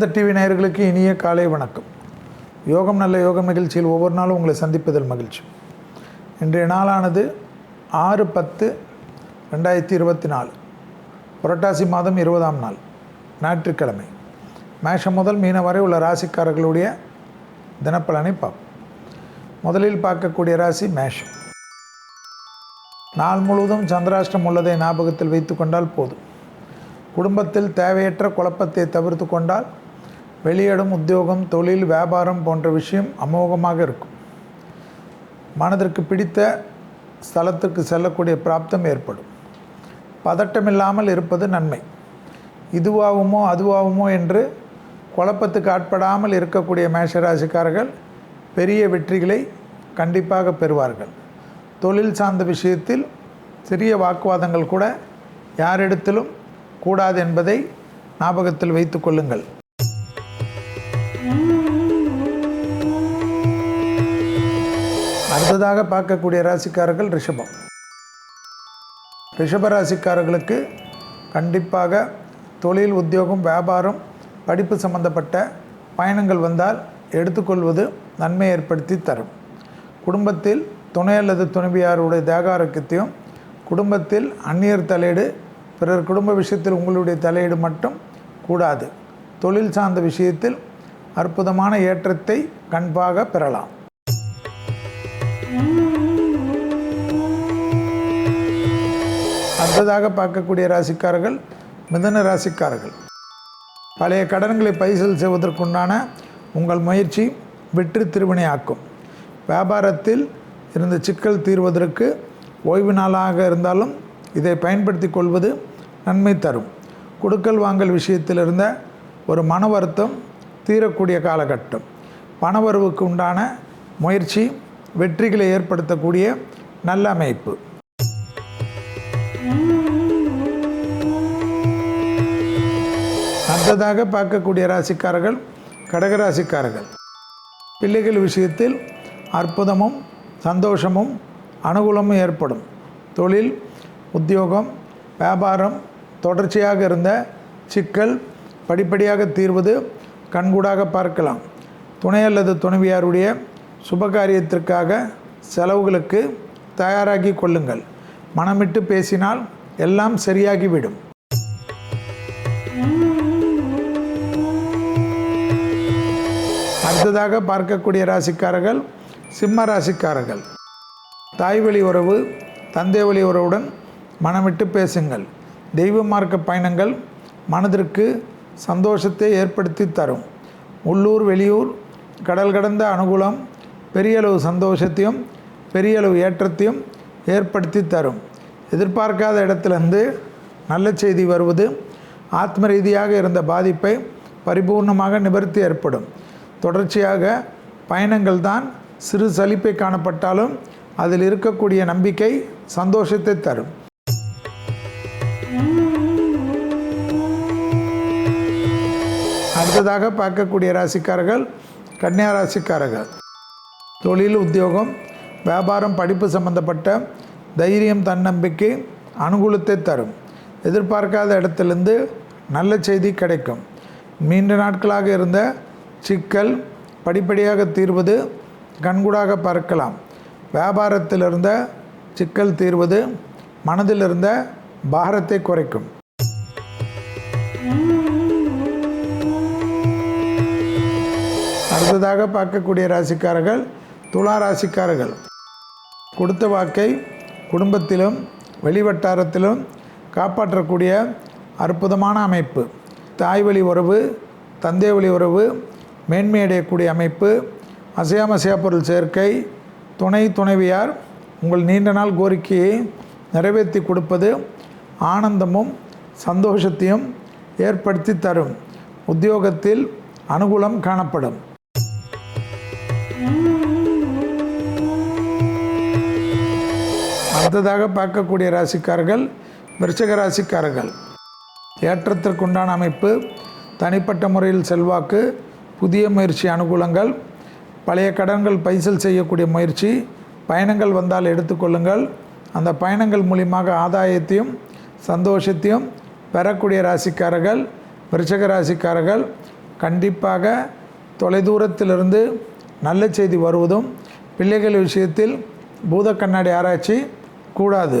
வேதாந்த டிவி நேயர்களுக்கு இனிய காலை வணக்கம். யோகம் நல்ல யோகம் நிகழ்ச்சியில் ஒவ்வொரு நாளும் உங்களை சந்திப்பதில் மகிழ்ச்சி. இன்றைய நாளானது ஆறு பத்து ரெண்டாயிரத்தி இருபத்தி நாலு. புரட்டாசி மாதம் இருபதாம் நாள் ஞாயிற்றுக்கிழமை. மேஷம் முதல் மீன வரை உள்ள ராசிக்காரர்களுடைய தினப்பலனை பார்ப்போம். முதலில் பார்க்கக்கூடிய ராசி மேஷம். நாள் முழுவதும் சந்திராஷ்டம் உள்ளதை ஞாபகத்தில் வைத்து கொண்டால் போதும். குடும்பத்தில் தேவையற்ற குழப்பத்தை தவிர்த்து கொண்டால் வெளியிடும் உத்தியோகம் தொழில் வியாபாரம் போன்ற விஷயம் அமோகமாக இருக்கும். மனதிற்கு பிடித்த ஸ்தலத்துக்கு செல்லக்கூடிய பிராப்தம் ஏற்படும். பதட்டமில்லாமல் இருப்பது நன்மை. இதுவாகுமோ அதுவாகுமோ என்று குழப்பத்துக்கு ஆட்படாமல் இருக்கக்கூடிய மேஷராசிக்காரர்கள் பெரிய வெற்றிகளை கண்டிப்பாக பெறுவார்கள். தொழில் சார்ந்த விஷயத்தில் சிறிய வாக்குவாதங்கள் கூட யாரிடத்திலும் கூடாது என்பதை ஞாபகத்தில் வைத்து கொள்ளுங்கள். அடுத்ததாக பார்க்கக்கூடிய ராசிக்காரர்கள் ரிஷபம். ரிஷப ராசிக்காரர்களுக்கு கண்டிப்பாக தொழில் உத்தியோகம் வியாபாரம் படிப்பு சம்பந்தப்பட்ட பயணங்கள் வந்தால் எடுத்துக்கொள்வது நன்மை ஏற்படுத்தி தரும். குடும்பத்தில் துணை அல்லது துணைவியாருடைய தேக ஆரோக்கியத்தையும் குடும்பத்தில் அந்நியர் தலையீடு பிறர் குடும்ப விஷயத்தில் உங்களுடைய தலையீடு மட்டும் கூடாது. தொழில் சார்ந்த விஷயத்தில் அற்புதமான ஏற்றத்தை கண்பாக பெறலாம். அடுத்ததாக பார்க்கக்கூடிய ராசிக்காரர்கள் மிதன ராசிக்காரர்கள். பழைய கடன்களை பைசல் செய்வதற்குண்டான உங்கள் முயற்சி வெற்றி திருவினையாக்கும் வியாபாரத்தில் இருந்த சிக்கல் தீர்வதற்கு ஓய்வு நாளாக இருந்தாலும் இதை பயன்படுத்தி கொள்வது நன்மை தரும். கொடுக்கல் வாங்கல் விஷயத்தில் இருந்த ஒரு மன வருத்தம் தீரக்கூடிய காலகட்டம். பணவரவுக்கு உண்டான முயற்சி வெற்றிகளை ஏற்படுத்தக்கூடிய நல்ல அமைப்பு. அடுத்ததாக பார்க்கக்கூடிய ராசிக்காரர்கள் கடகராசிக்காரர்கள் பிள்ளைகள் விஷயத்தில் அற்புதமும் சந்தோஷமும் அனுகூலமும் ஏற்படும். தொழில் உத்தியோகம் வியாபாரம் தொடர்ச்சியாக இருந்த சிக்கல் படிப்படியாக தீர்வது கண்கூடாக பார்க்கலாம். துணை அல்லது துணைவியாருடைய சுபகாரியத்திற்காக செலவுகளுக்கு தயாராகி கொள்ளுங்கள். மனமிட்டு பேசினால் எல்லாம் சரியாகிவிடும். அடுத்ததாக பார்க்கக்கூடிய ராசிக்காரர்கள் சிம்ம ராசிக்காரர்கள். தாய் வழி உறவு தந்தை வழி உறவுடன் மனமிட்டு பேசுங்கள். தெய்வ மார்க்க பயணங்கள் மனதிற்கு சந்தோஷத்தை ஏற்படுத்தி தரும். உள்ளூர் வெளியூர் கடல் கடந்த அனுகூலம் பெரிய அளவு சந்தோஷத்தையும் பெரிய அளவு ஏற்றத்தையும் ஏற்படுத்தி தரும். எதிர்பார்க்காத இடத்துலேருந்து நல்ல செய்தி வருவது ஆத்ம ரீதியாக இருந்த பாதிப்பை பரிபூர்ணமாக நிவர்த்தி ஏற்படும். தொடர்ச்சியாக பயணங்கள் தான் சிறு சலிப்பை காணப்பட்டாலும் அதில் இருக்கக்கூடிய நம்பிக்கை சந்தோஷத்தை தரும். அடுத்ததாக பார்க்கக்கூடிய ராசிக்காரர்கள் கன்னியா ராசிக்காரர்கள். தொழில் உத்தியோகம் வியாபாரம் படிப்பு சம்பந்தப்பட்ட தைரியம் தன்னம்பிக்கை அனுகூலத்தை தரும். எதிர்பார்க்காத இடத்திலிருந்து நல்ல செய்தி கிடைக்கும். நீண்ட நாட்களாக இருந்த சிக்கல் படிப்படியாக தீர்வது கண்கூடாக பார்க்கலாம். வியாபாரத்தில் இருந்த சிக்கல் தீர்வது மனதில் இருந்த பாரத்தை குறைக்கும். அடுத்ததாக பார்க்கக்கூடிய ராசிக்காரர்கள் துலா ராசிக்காரர்கள் கொடுத்த வாக்கை குடும்பத்திலும் வெளிவட்டாரத்திலும் காப்பாற்றக்கூடிய அற்புதமான அமைப்பு. தாய் வழி உறவு தந்தை வழி உறவு மேன்மை அடையக்கூடிய அமைப்பு அசையாமசையா பொருள் சேர்க்கை துணை துணைவியார் உங்கள் நீண்ட நாள் கோரிக்கையை நிறைவேற்றி கொடுப்பது ஆனந்தமும் சந்தோஷத்தையும் ஏற்படுத்தி தரும். உத்தியோகத்தில் அனுகூலம் காணப்படும். அடுத்ததாக பார்க்கக்கூடிய ராசிக்காரர்கள் விருச்சக ராசிக்காரர்கள். ஏற்றத்திற்குண்டான அமைப்பு தனிப்பட்ட முறையில் செல்வாக்கு புதிய முயற்சி அனுகூலங்கள் பழைய கடன்கள் பைசல் செய்யக்கூடிய முயற்சி பயணங்கள் வந்தால் எடுத்துக்கொள்ளுங்கள் அந்த பயணங்கள் மூலியமாக ஆதாயத்தையும் சந்தோஷத்தையும் பெறக்கூடிய ராசிக்காரர்கள் விருச்சக ராசிக்காரர்கள் கண்டிப்பாக தொலைதூரத்திலிருந்து நல்ல செய்தி வருவதும் பிள்ளைகள் விஷயத்தில் பூத கண்ணாடி ஆராய்ச்சி கூடாது.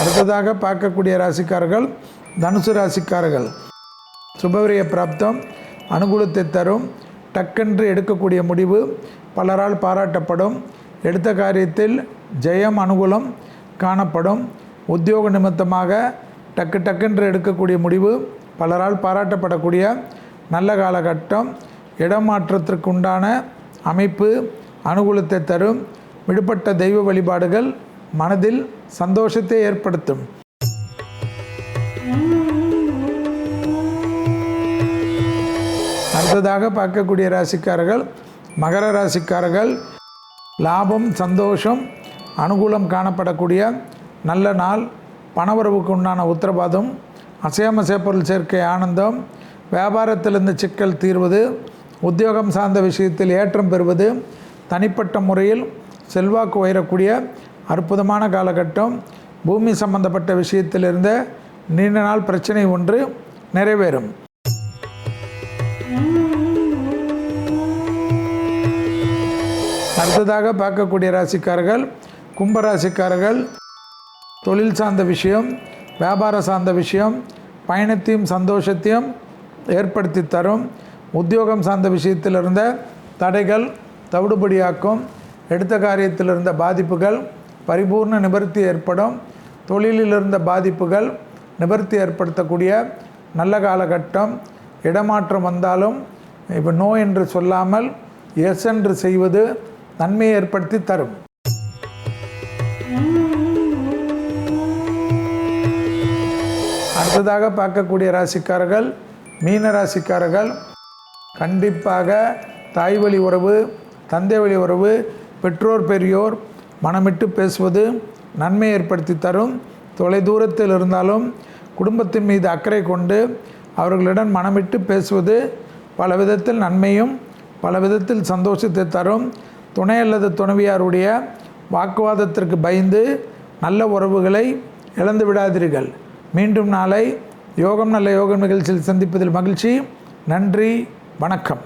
அடுத்ததாக பார்க்கக்கூடிய ராசிக்காரர்கள் தனுசு ராசிக்காரர்கள். சுபவிரிய பிராப்தம் அனுகூலத்தை தரும் டக்கென்று எடுக்கக்கூடிய முடிவு பலரால் பாராட்டப்படும் எடுத்த காரியத்தில் ஜெயம் அனுகூலம் காணப்படும் உத்தியோக நிமித்தமாக டக்கு டக்குன்று எடுக்கக்கூடிய முடிவு பலரால் பாராட்டப்படக்கூடிய நல்ல காலகட்டம் இடமாற்றத்திற்குண்டான அமைப்பு அனுகூலத்தை தரும். விடுபட்ட தெய்வ வழிபாடுகள் மனதில் சந்தோஷத்தை ஏற்படுத்தும். அடுத்ததாக பார்க்கக்கூடிய ராசிக்காரர்கள் மகர ராசிக்காரர்கள் லாபம் சந்தோஷம் அனுகூலம் காணப்படக்கூடிய நல்ல நாள் பணவரவுக்கு உண்டான உத்தரவாதம் அசையாமசை பொருள் சேர்க்கை ஆனந்தம் வியாபாரத்திலிருந்து சிக்கல் தீர்வது உத்தியோகம் சார்ந்த விஷயத்தில் ஏற்றம் பெறுவது தனிப்பட்ட முறையில் செல்வாக்கு உயரக்கூடிய அற்புதமான காலகட்டம். பூமி சம்பந்தப்பட்ட விஷயத்திலிருந்து நீண்ட நாள் பிரச்சனை ஒன்று நிறைவேறும். அடுத்ததாக பார்க்கக்கூடிய ராசிக்காரர்கள் கும்பராசிக்காரர்கள் தொழில் சார்ந்த விஷயம் வியாபார சார்ந்த விஷயம் பயணத்தையும் சந்தோஷத்தையும் ஏற்படுத்தி தரும். உத்தியோகம் சார்ந்த விஷயத்தில் இருந்த தடைகள் தவிடுபடியாக்கும் எடுத்த காரியத்தில் இருந்த பாதிப்புகள் பரிபூர்ண நிவர்த்தி ஏற்படும் தொழிலில் இருந்த பாதிப்புகள் நிவர்த்தி ஏற்படுத்தக்கூடிய நல்ல காலகட்டம் இடமாற்றம் வந்தாலும் இப்போ நோ என்று சொல்லாமல் எஸ் என்று செய்வது நன்மையை ஏற்படுத்தி தரும். அடுத்ததாக பார்க்கக்கூடிய ராசிக்காரர்கள் மீன ராசிக்காரர்கள் கண்டிப்பாக தாய் வழி உறவு தந்தை வழி உறவு பெற்றோர் பெரியோர் மனமிட்டு பேசுவது நன்மை ஏற்படுத்தி தரும். தொலை தூரத்தில் இருந்தாலும் குடும்பத்தின் மீது அக்கறை கொண்டு அவர்களிடம் மனமிட்டு பேசுவது பல விதத்தில் நன்மையும் பல விதத்தில் சந்தோஷத்தை தரும். துணை அல்லது துணைவியாருடைய வாக்குவாதத்திற்கு பயந்து நல்ல உறவுகளை இழந்து விடாதீர்கள். மீண்டும் நாளை யோகம் நல்ல யோகம் நிகழ்ச்சியில் சந்திப்பதில் மகிழ்ச்சி. நன்றி. வணக்கம்.